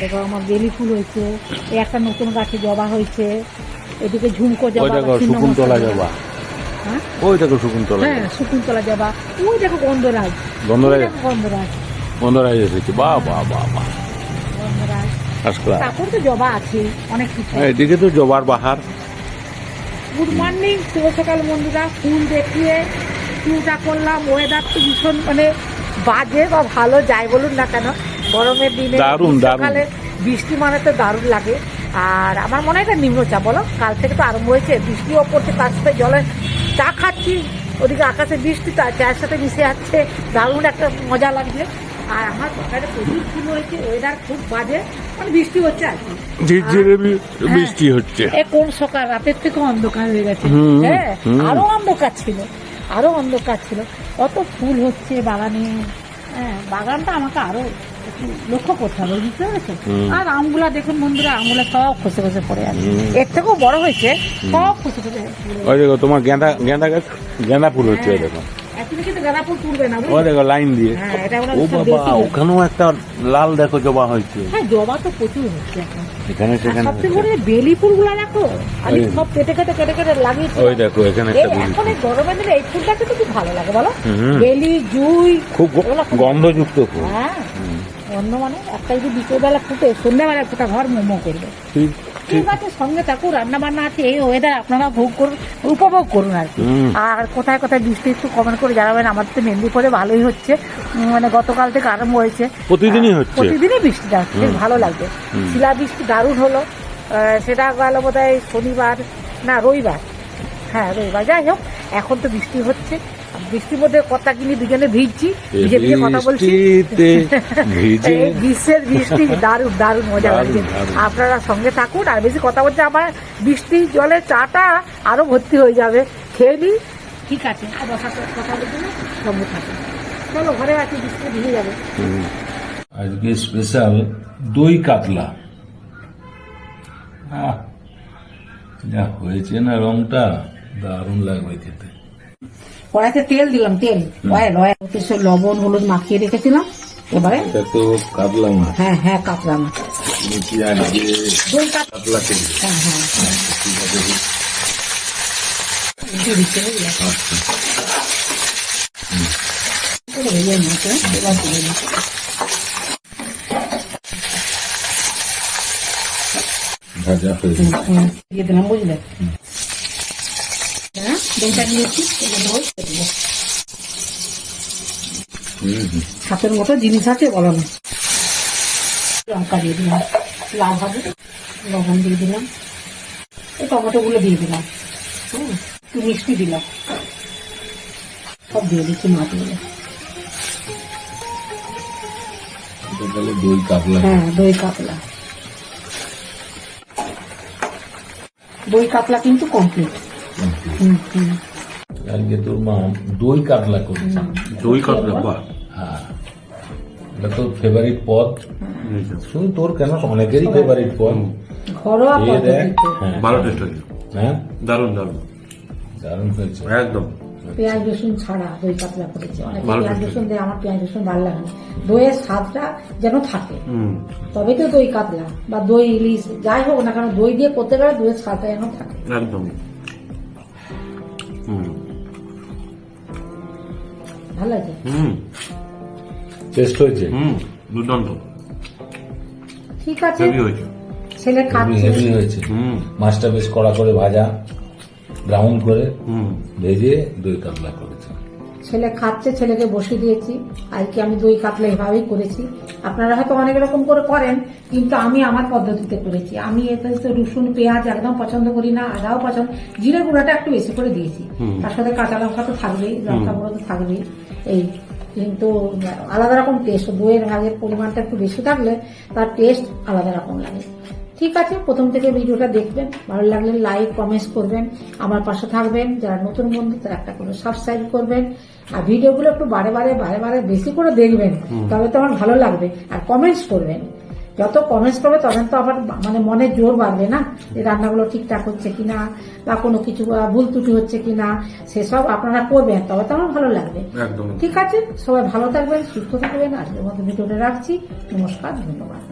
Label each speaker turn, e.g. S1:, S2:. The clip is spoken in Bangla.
S1: দেখো আমার বেলি ফুল হয়েছে এই একটা নতুন গাছে জবা হয়েছে এদিকে ঝুমকো জবা বা
S2: শকুন্তলা জবা।
S1: হ্যাঁ?
S2: ওই দেখো শকুন্তলা
S1: হ্যাঁ শকুন্তলা জবা। ওই দেখো গন্ধরাজ।
S2: গন্ধরাজ।
S1: গন্ধরাজ।
S2: গন্ধরাজ এসেছে।
S1: গন্ধরাজ।
S2: ফার্স্ট ক্লাস
S1: তারপর তো জবা আছে অনেক কিছু
S2: এদিকে তো জবার বাহার।
S1: গুড মর্নিং শুভ সকাল বন্ধুরা। ফুল দেখিয়ে শুরুটা করলাম। ওয়েদার তো ভীষণ মানে বাজে বা ভালো যায় বলুন না কেন। গরমের দিনে
S2: দারুণ, দারুণ।
S1: সকালে বৃষ্টি মানে তো দারুণ লাগে। আর আমার মনে হয় এটা নিম্নচাপ বলো? কাল থেকে তো আরম্ভ হয়েছে বৃষ্টিও পড়ছে তার সাথে জলে চা খাচ্ছি ওদিকে আকাশে বৃষ্টি তা চায়ের সাথে মিশে যাচ্ছে দারুণ একটা মজা লাগছে। আর আমার বাগানে প্রচুর ফুল হয়েছে ওয়েদার খুব বাজে মানে বৃষ্টি হচ্ছে আর কি।
S2: ঝিরঝিরে বৃষ্টি হচ্ছে।
S1: এ কোন সকাল? রাতের থেকে অন্ধকার হয়ে গেছে। হ্যাঁ। আরও অন্ধকার ছিল আরও অন্ধকার ছিল। কত ফুল হচ্ছে বাগানে। হ্যাঁ বাগানটা আমাকে আরও লক্ষ্য করতে হবে বুঝতে পেরেছ আর আমগুলা দেখুন বন্ধুরা আমগুলা সব খসে খসে পড়ে আছে। এর থেকেও বড় হয়েছে সব খসে খসে
S2: ওই দেখো তোমার গেঁদা গেঁদা গাছ গেঁদা ফুল হচ্ছে দেখো।
S1: বুঝলে?
S2: দেখো লাইন দিয়ে।
S1: হ্যাঁ এটা ওরা
S2: ও বাবা ওখানেও একটা লাল দেখো জবা হয়েছে।
S1: হ্যাঁ জবা তো প্রচুর হচ্ছে এখানে।
S2: সেখানে
S1: সবচেয়ে বড় বেলি ফুলগুলো দেখো আমি সব কেটে কেটে কেটে কেটে লাগিয়েছি।
S2: ওই দেখো এখানে একটা বেলি
S1: এখন এই দিনে এই ফুলটা কিন্তু খুব ভালো লাগে বলো? বেলি জুই
S2: খুব- গন্ধযুক্ত ফুল।
S1: হ্যাঁ। অন্য মানে একটা যদি বিকেলবেলা ফুটে সন্ধ্যাবেলা ফোটা ঘর মোমো করবে।
S2: ঠিক
S1: আছে সঙ্গে থাকুন রান্না বান্না আছে এই ওয়েদার আপনারা ভোগ করুন উপভোগ করুন আর কি। আর কোথায় কোথায় বৃষ্টি একটু কমেন্ট করে জানাবেন আমার তো মেদিনীপুরে ভালোই হচ্ছে। মানে গতকাল থেকে আরম্ভ হয়েছে।
S2: প্রতিদিনই হচ্ছে?
S1: প্রতিদিনই বৃষ্টি যাচ্ছে বেশ ভালো লাগবে শিলা বৃষ্টি দারুণ হলো। সেটা গেল বোধ শনিবার না রবিবার। হ্যাঁ রবিবার। যাই হোক এখন তো বৃষ্টি হচ্ছে। বৃষ্টির মধ্যে কথা কিনি দুজনে ভিজছি ভিজে ভিজে কথা বলছি।
S2: বৃষ্টিতে ভিজে
S1: এই গ্রীষ্মের বৃষ্টি দারুণ দারুণ মজা লাগছে। আপনারা সঙ্গে থাকুন আর বেশি কথা বলছে আমার বৃষ্টি জলে চাটা আরও ভর্তি হয়ে যাবে। খেয়ে নি ঠিক আছে কথা বলতে সঙ্গে থাকুন। চলো ঘরে আছি বৃষ্টি ভিজে যাবে।
S2: আজকে স্পেশাল দই কাতলা। যা হয়েছে না রংটা। দারুণ লাগবে খেতে।
S1: কড়াইতে তেল দিলাম তেল। অয়েল অয়েল কিছু লবণ হলুদ মাখিয়ে রেখেছিলাম। এবারে
S2: এটা তো কাতলা মাছ।
S1: হ্যাঁ হ্যাঁ কাতলা মাছ।
S2: তেল
S1: হ্যাঁ হ্যাঁ। দিয়ে দিচ্ছে বুঝলে? করে ভেজে
S2: হয়ে
S1: দিয়ে দিলাম বুঝলে? হ্যাঁ দইটা নিয়েছি। হাতের মতো জিনিস আছে বলো না লঙ্কা দিয়ে দিলাম লাল ভাবে লবণ দিয়ে দিলাম এই টমেটো গুলো দিয়ে দিলাম হুম একটু মিষ্টি দিলাম সব দিয়ে দিচ্ছি মাছগুলো
S2: দই কাতলা
S1: হ্যাঁ দই কাতলা দই কাতলা কিন্তু কমপ্লিট হুম হুম।
S2: তোর মা দই কাতলা করেছে।
S3: দই কাতলা
S2: হ্যাঁ। এটা তোর ফেভারিট পদ। শুধু তোর কেন? অনেকেরই ফেভারিট পদ।
S1: ঘরোয়া
S2: খেয়ে দেখ হ্যাঁ।
S3: ভালো টেস্ট হয়েছে।
S2: হ্যাঁ?
S3: দারুণ দারুণ।
S2: দারুণ হয়েছে।
S3: একদম।
S1: পেঁয়াজ রসুন ছাড়া দই কাতলা করেছে। অনেকে পেঁয়াজ রসুন দেয় আমার পেঁয়াজ রসুন ভালো লাগে না। দইয়ের স্বাদটা যেন থাকে।
S3: হুম।
S1: তবে তো দই কাতলা বা দই ইলিশ যাই হোক না কারণ দই দিয়ে করতে গেলে দইয়ের স্বাদটা যেন থাকে।
S3: একদম।
S1: ভালো আছে?
S3: হুম।
S2: টেস্ট হয়েছে?
S3: হুম দুর্দান্ত।
S1: ঠিক আছে।
S3: হেভি হয়েছে।
S1: ছেলে খাচ্ছে।
S2: হেভি হয়েছে।
S3: হুম।
S2: মাছটা বেশ কড়া করে ভাজা ব্রাউন করে
S3: হুম।
S2: ভেজে দই কাতলা করেছে।
S1: ছেলে খাচ্ছে ছেলেকে বসিয়ে দিয়েছি। আজকে আমি দই কাতলা এভাবেই করেছি। আপনারা হয়তো অনেক রকম করে করেন কিন্তু আমি আমার পদ্ধতিতে করেছি। আমি এতে রসুন পেঁয়াজ একদম পছন্দ করি না আদাও পছন্দ জিরে গুঁড়াটা একটু বেশি করে দিয়েছি। তার সাথে কাঁচা লঙ্কা তো থাকবেই লঙ্কা গুঁড়ো তো থাকবেই। এই কিন্তু আলাদা রকম টেস্ট দইয়ের ভাগের পরিমাণটা একটু বেশি থাকলে তার টেস্ট আলাদা রকম লাগে। ঠিক আছে প্রথম থেকে ভিডিওটা দেখবেন ভালো লাগলে লাইক কমেন্টস করবেন আমার পাশে থাকবেন যারা নতুন বন্ধু তারা একটা করে সাবস্ক্রাইব করবেন আর ভিডিওগুলো একটু বারে বারে বারে বারে বেশি করে দেখবেন তবে তো আমার ভালো লাগবে আর কমেন্টস করবেন। যত কমেন্টস করবে তখন তো আবার মানে মনে জোর বাড়বে না যে রান্নাগুলো ঠিকঠাক হচ্ছে কিনা বা কোনো কিছু ভুল ত্রুটি হচ্ছে কিনা সেসব আপনারা করবেন তবে তো আমার ভালো লাগবে। ঠিক আছে সবাই ভালো থাকবেন সুস্থ থাকবেন আজকের মতো ভিডিওটা রাখছি নমস্কার ধন্যবাদ।